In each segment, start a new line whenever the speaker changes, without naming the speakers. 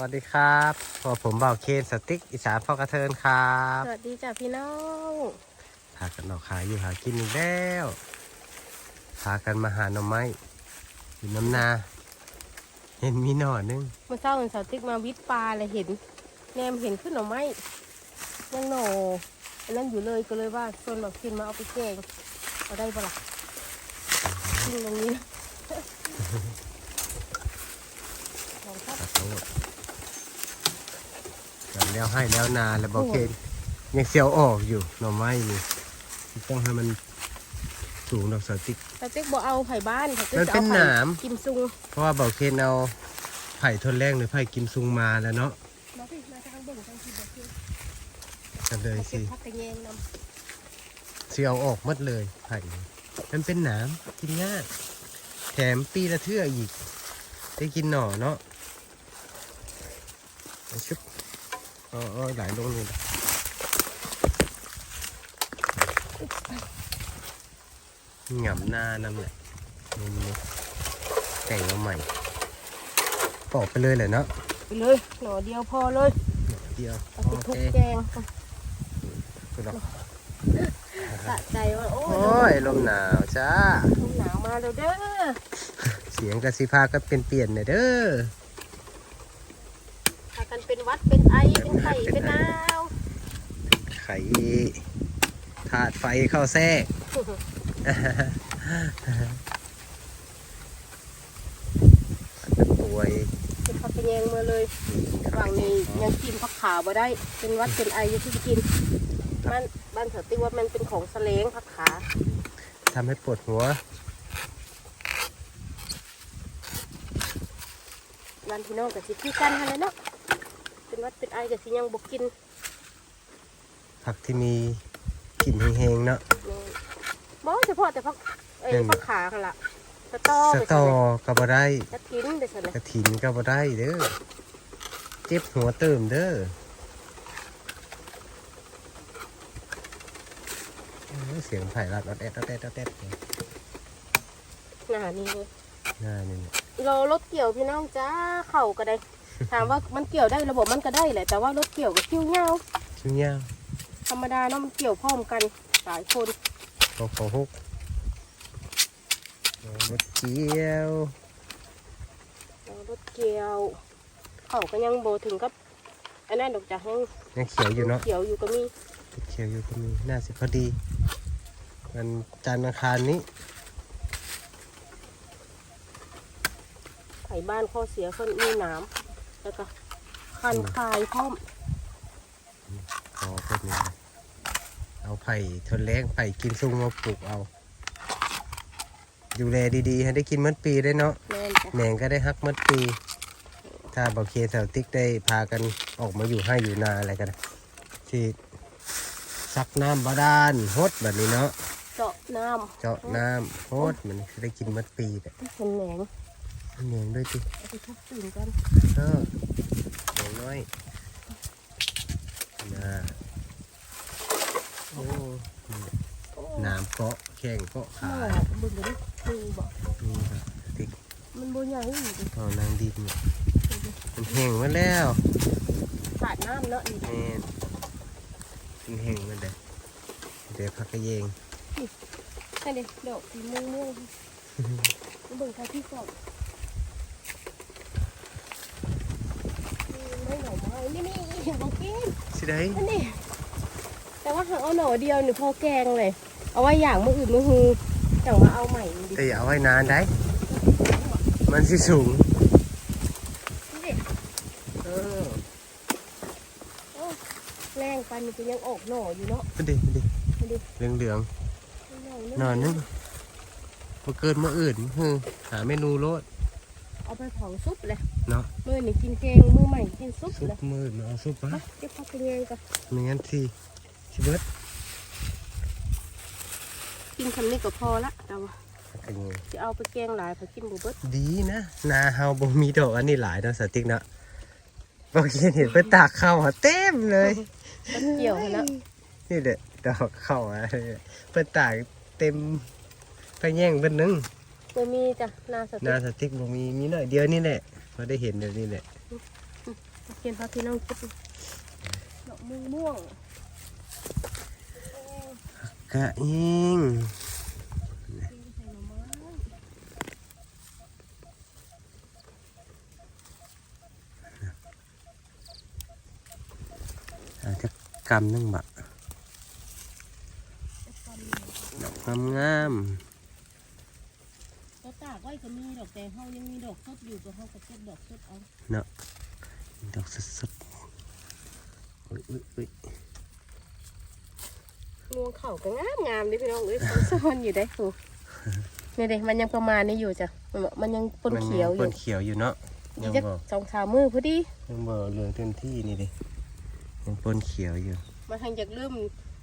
วัสดีครับพอผมเบาเคนสติ๊กอีสานพ่อกระเทินครับ
สวัสดีจ้ะพี่น้อง
พากันออกขายอยู่หากินอีกแล้วพากันมาหาหน่อไม้อยู่น้ำนา เห็นมีหน่อนึง
เมื่อเช้าเห็นสาวติ๊กมาวิทย์ปลาเลยเห็นแนมเห็นขึ้นหน่อไม้ยังโหนอันนั้นอยู่เลยก็เลยว่าชวนแบบกินมาเอาไปแกงเอาได้ปะล่ะกินตรงนี้นะของครับ
ตัดทั้งหมดกัน แล้วให้แล้วนาแล้วบอกเคนยังเสียวออกอยู่หน่อไม้นี่ต้องให้มันสูงดอกสติ๊ก
สาวติ๊กบอกเอาไผ่บ้านสาวติ๊ก
มัน
จะ
เป็
เอา
น
ไผ่
หนาม
กิมซุง
เพราะว่าเบาเคนเอาไผ่ทนแรงหรือไผ่กิมซุงมาแล้วเนาะ
มาพี่มาทางเบิ่งทางที่บอกคือ
กันเลย
เก็
สิ
บพักกระเยงน
เสียวออกหมดเลยไผ่นี่มันเป็นหนามกินง่ายแถมปีละเทื่ออีก ได้กินหน่อเนาะ เอาชุบอ๋ออ๋อหลายลงเลยนะหง่ำหน้านั่นแหละนี่นี่แต่งมาใหม่ปอกไปเลยเลยเนาะำ
ไปเลยหน่อเดียวพอเลย
เดียว
เอา
โอ
ไปทุ
เค
กแกง
คุณดอก
สะใจว่าโอ้
โอ้ยลมหนาวจ้า
ลมหนาวมาแล้วเด้อ
เสียงกระซิพาก็เป็นเปลี่ยนๆเนี่ยเด้อ
พากันเป็นหวั ดเป็นไอเป็นไข้เป็นหนาว
ไข่ถาดไฟเข้าแทรกป่วย
เป็นพักกระเยงมาเลยระหว่างนี้ยังกินผักขาวมาได้ เป็นหวัดเป็นไอยังที่กินบ้านบ้านเถอติว่ามันเป็นของแสลงผักขา
ทำให้ปวดหัว
บ้านพี่น้องกับสิคือกันฮะเลยเนาะ เป็นหวัดเป็นไอกับสิยังบกกิน
ผักที่มีกลิ่นแห้งๆเนาะ
บ่เฉพาะแต่ผักเอ้ย
เห็น
ผักขาค่ะละสตอ
ส
ไป
ตอ
ใส่
ก็บ่ได้
กระถินไปใส่เลย
กระถินก็บ่ได้เด้อเจ็บหัวเติมเด้อโอ้ยเสียงไผ่รัดอดแอดอดแอดอดแอด
หนานี่เลย
หน้านี่เนี่ย
เรารถเกี่ยวพี่น้องจ้าเข่าก็ได้ ถามว่ามันเกี่ยวได้ระบบมันก็ได้แหละแต่ว่ารถเกี่ยวกับคิ้วเงา
ชิ้นยาว
ธรรมดาเนาะมันเกี่ยวพร้อมกันหลายคน
ขอขอฮุกเอามาเจียว
เอารถเกี่ยวเขาก็ยังโบถึงกับอันนั้นดอกจากยัง
ยังเขียวอยู่เนาะ
เขียวอยู่ก็มี
เขียวอยู่ก็มีน่าสิพอดีมันจันทร์อังคารนี้
ไผ่บ้านข้อเสียคนมีหน้ำ แล้วก็คันคายพร้อม
ขอเพิ่มนี่นะเอาไผ่ทนแรงไผ่กินซุงมาปลูกเอา ดูแลดีๆ ให้ได้กินมัดปีได้เนาะ
แม่นจ้ะ
แมงก็ได้ฮักมัดปี ถ้าบอเคสาวติ๊กได้พากันออกมาอยู่ให้อยู่นาอะไรกันที่ซักน้ำบาดาลฮดแบบนี้เนาะ
เจาะน้
เจาะน้ำฮดมันจะได้กินมัดปีแต่ำ
เป็นแหนง
แมงด้วยจิ
เอาไปทุบตื่นกัน
เออแมงน้อยนะโอ้
โอ้
น้ำเกาะแข่งเกาะ
หม้
ขา
อบึงเลยมึงบอก
นี่ครับติ๊ก
มันบนอย่างนี้อยู่ดิ
เอานางดินเนี่ยมันแห้งมาแล้ว
ขาดน้ำเนาะนี่
แม่นมันแห้งมาเด้อเดี๋ยวพักกระเยง
ใช่เลยดอกสีม่วงม่วงๆเบิ่งทางที่ก่อนไม่หน่ อไม้นี่นี่บอกกิน
สิได้
อันนี้แต่ว่าหาเอาหน่อเดียวนี่พอแกงเลย เอาไว้อย่างมืออื่นมือฮือแต่ว่าเอาใหม่ดิ
แต่อย่าเอาไว้นานได้ มันสิสูง
นี่
เออ
แรงไปมันก็ยังออกหน่ออยู่เนาะ
มาดิมาดิ
มาดิ
เหลืองเหลือง
หน่อ
ๆนอนนึงมาเกินมาอื่นฮือหาเมนูโลด
เอาไปเผาซุปเลย
เนาะ
มือนี่กินแกงมือใหม่กินซุป
ซุป
เลย
มืดมาเอาซุป
ไป
มา
เก็บผักกระเยงกัน
ไม่งั้นสิสิเบิด
กินคำนี้ก็พอละแต่ว่า
พักกระเยง
จะเอาไปแกงหลายไปกินบุเบิด
ดีนะนาเฮาบ่มีดอกอันนี้หลายเนาะสติ๊กเนาะบอกเห็นเห็นไปตากข้าวอะเต็มเลย
ต้นเกี่ยวให้แล้ว
นี่เด็ดดอกข้าวอะไปตากเต็มไปแย่งเป็นหนึง
ตัวมีจ้ะนาส
หนา
ติก
สติ๊กบ่มีมีหน่อยเดียวนี่แหละพอได้เห็นเดี๋ยวนี้แหละ
เขียนพาพี่น้องเก็บดอกม่วงม่วง
กะเอง
ใส่หน่อไม้
อาจจะกำนึงบะดอกงามงาม
ก็ตากไว้ก็มีดอกแต่เฮายังมีดอกสดอยู่ก็เฮาก็เก็บดอกสดเอา
ๆเนาะดอกสดๆอุ้ยอุ้ยอุ้ย
งวงเข่าก็งามงามเดิพี่น้องเอ้ยมันซ่อนอยู่ได้ถูกเนี่ยเด็มันยังประมาณนี้อยู่จ้ะมันมันยังปนเขียวอ
ป
ยู่
นเขียวอยู่เนาะ
อี
ยั
ก
ง
จัก
บอก
สองสามมือพอดี
ยังบอกเหลืองเต็มที่นี่ดิยังปนเขียวอยู่
มาทางอยากลืม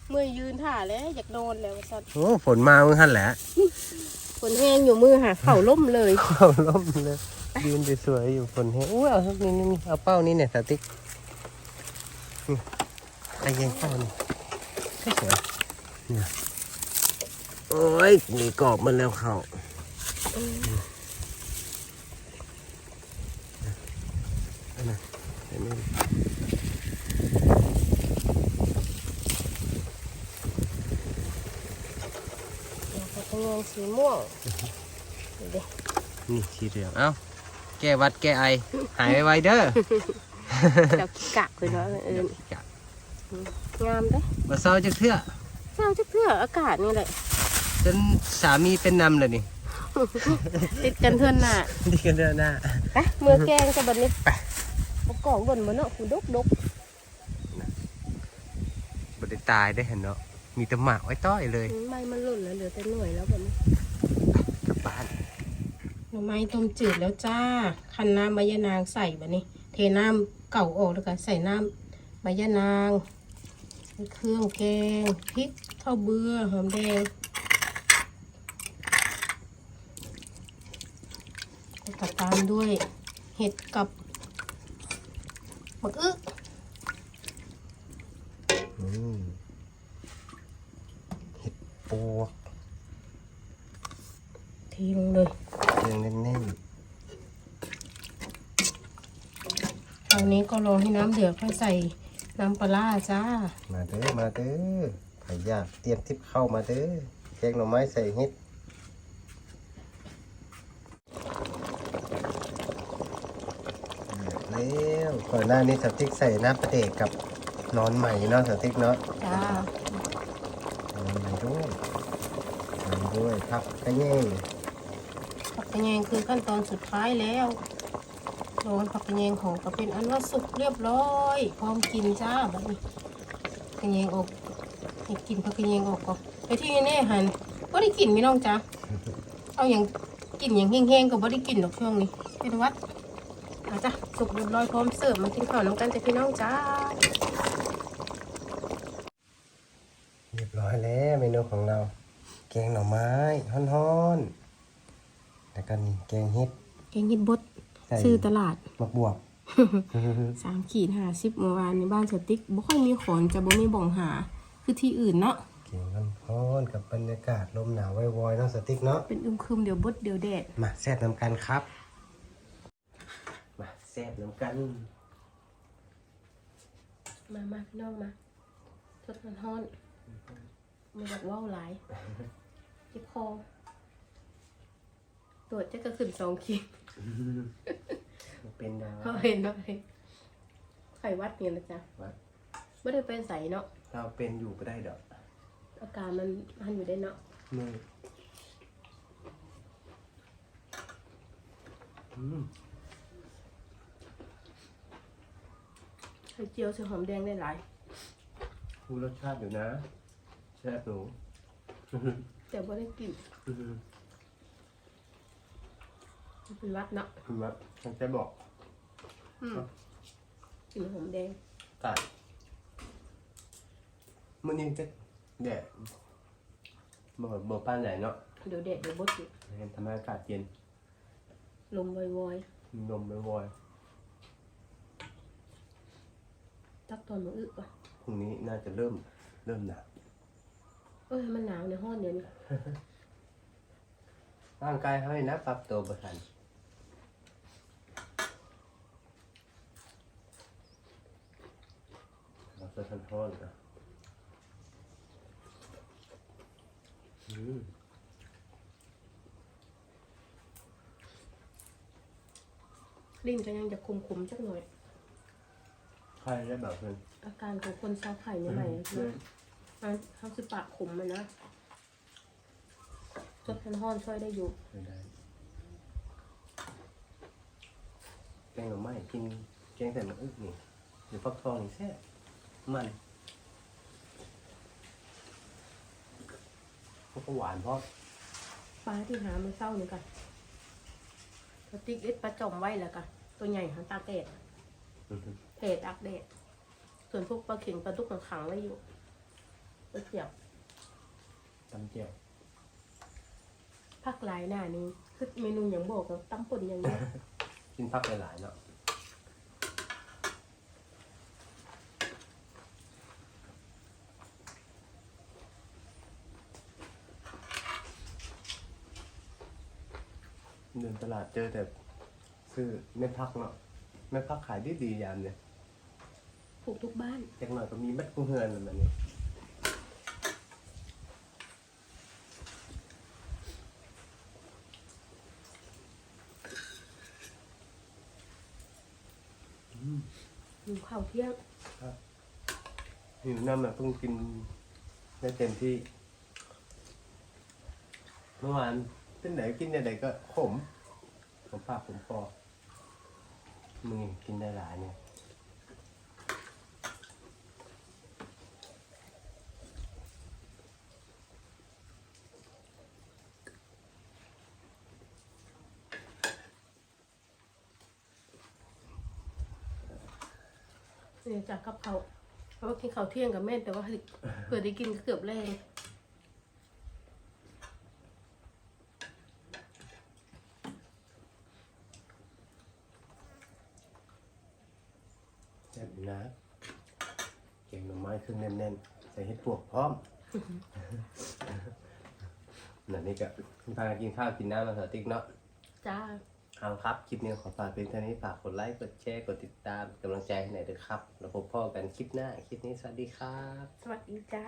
เมื่อยยืนท่าแล้วอยากนอนแล้วสัตว์
โอ้ฝนมาเมื่อหันแหละ
ฝ นแห้งอยู่มือหาเข่าล่มเลย
เอาล่มเลยยืนสวยๆอยู่ฝนแห้งอุ้ยเอานี่นี่นี่เอาเป้านี่เนี่ยสติ๊กนี่ไอ้ยังเป้านี่สวยเนี่ยโอ้ยมีกรอบมันแล้วเขาอันนั้นอันนี้
แล้วก็ต้องงง สีม่วงนี่เด็
นี่สีเหลืองเอ้าแก้หวัดแก้ไอ หายไวๆเด้อ
ดอกขี้กะคือเนาะเอองามเด้
มาเศร้าจักเทื่อ
เศร้าจักเพื่ออากาศนี่แหละ
จนสามีเป็นนำเลยนี่
ติดกันเทือนหน้า
ดีกันเด้อหน้า
ไปเมื่อแกงจะบัดนี้เอากล่องบนมันเนาะคุณดกดก
บไดตายได้เห็นเนาะ มีแต่หมากไว้ต้อยเลย
ไม่มันหล่นแล้วเหลือแต่หน่วยแล้วบัดนี้
กลับบ้าน
หน่อไม้ต้มจืดแล้วจ้าคันน้ำใบยะนางใส่บัดนี้ เทน้ำเก่าออกแล้วก็ใส่น้ำใบยะนางเครื่องแกงพริกข้าวเบื่อหอมแดงแล้วก็ตามด้วยเห็ดกับมะอึก
อืมเห็ด ปวก
เทลงเลย
เครื่องแน่น
คราวนี้ก็รอให้น้ำเดือดค่อยใส่น้ำปลาร้าจ้า
ๆมาเด้อมาเด้อใครอยากเตรียมทิปเข้ามาเด้อแกงหน่อไม้ใส่เห็ดเดือดแล้วก่อนหน้านี้สติ๊กใส่น้ำประเดกกับนอนใหม่เนาะสติ๊กเนาะ
จ้า
ทำไปด้วยทำด้วยพับกระเย่ง
ผักกระแยงคือขั้นตอนสุดท้ายแล้วโดนผักกระแยงหอมก็เป็นอันว่าสุกเรียบร้อย พร้อมกินจ้าแบบนี้กระแยงออกให้กินผักกระแยงออกก่อนไปที่แน่ๆหันก็ได้กินไหม่น้องจ้าเอาอย่างกินอย่างแห้งๆก็บ่ได้กินหรอกช่วงนี้เป็นหวัดอาจ้ะสุกเรียบร้อยพร้อมเสิร์ฟมากินข้าวน้ำกันจ้ะพี่น้องจ้า
เรียบร้อยแล้วเมนูของเราแกงหน่อไม้ฮ้อนๆแล้วก็นี่แกงเห็ด
แกงเห็ดบด
ใส่
ซื้อตลาด
มะบวบ
สามขีดห้าสิบเมื่อวานในบ้านสติ๊กบ่ค่อยมีขอนจะบ่มีบ่องหา คือที่อื่นเนาะ
เกี่ยวกันฮ้อนกับบรรยากาศลมหนาววอยๆเนาะสติ๊กเนาะ
เป็นอึมครึมเดี๋ยวบดเดี๋ยวแดด
มาแซ่บน้ำกันครับ มาแซ่บน้ำกัน
มามาพี่น้องมาทดมันฮ้อนมาบอกว่าวหลายเจ็บคอตรวจจะกระขึ้นสองขีด
เป็นดาว
เขาเห็นเนาะไข้หวัดเนี่ยนะจ๊ะ
วัด
ไม่ได้ไปใส่เนาะ
เราเป็นอยู่ก็ได้ดอก
อาการมันมันอยู่ได้เนาะ
มืออืม
ไข่เจียวใส่หอมแดงได้หลาย
มีรสชาติอยู่นะแซ่บหนู
แต่ว่าได้กลิ่นมันเป็นหวัดเนาะ
คุณว่าฉันจะบอก
อืมกลิ่นหอมแดง
ตัดมันยังจะแดดบ่บ่ป้านไหนเนาะ
เดี๋ยวแดดเดี๋ยวบดอยู่
เห็นทำให้อากาศเย็น
ลมวอย
มีลมวอย
ๆตักตอนมาอึก่อน
ๆพรุ่งนี้น่าจะเริ่มเริ่มหนาว
เอ้ยมันหนาวในห้องเดี๋ยวนี้
ร่างกายให้นะปรับตัวประทันทันทอนนะอืม
ลิ้นก็ยังจะคุมคุมๆจักหน่อย
ใครได้แบบนั้น
อาการของคนเศร้าไข่ใหม่ๆนะมัน เขาสิปากขมมันนะจดทันห้อนช่วยได้อยู่
ไม่ได้ แกงหน่อไม้กินแกงใส่มะอึกนี่หรือฟักทองนี่แซ่บมันมันก็หวานเพราะ
ปลาที่หามันเศร้านี่กันสติ๊กเอ็ดปลาจอมไว้แล้วกันตัวใหญ่หันตาแดด
อือฮึ
แดดอักแดดส่วนพวกปลาเข็งปลาดุกขังๆไว้อยู่ ก็เสียบ
ตำเจียว
ภาคหลายหน้านี้คือเมนูอย่างบอกกับตั้มป่นอย่างนี้
กินพักหลายๆเนาะเดินตลาดเจอแต่ซื้อแม่พักเนาะแม่พักขายดีดีๆยามเนี่ย
ปลูกทุกบ้าน
จักหน่อยก็มีเม็ดกุ้งเฮือนอะไรแบบนี้ อืม
อยู่ข้าวเที่ยง
หิวน้ำอะเพิ่งกินได้เต็มที่ เมื่อวานที่ไหนกินอะไรก็ขม ผมปากผมคอมึงกินได้หลายเนี่ย
เนี่ยจากกับเขาวเพราะว่ากินข้าวเที่ยงกับแม่นแต่ว่าเผื่อได้กินก็เกือบแรง
แซ่บอยู่นะเก่งหน่อไม้เครื่องแน่นๆ ใส่เห็ดปวกพร้อมนั่นนี่ก็พากันกินข้าวกินน้ำมาสติ๊กเนาะ
จ้า
เอาครับคลิปนี้ขอฝากเป็นเท่านี้ฝากกดไลค์กดแชร์กดติดตามกำลังใจให้หน่อยด้วยครับ แล้วพบพ่อกันคลิปหน้าคลิปนี้สวัสดีครับ
สวัสดีจ้า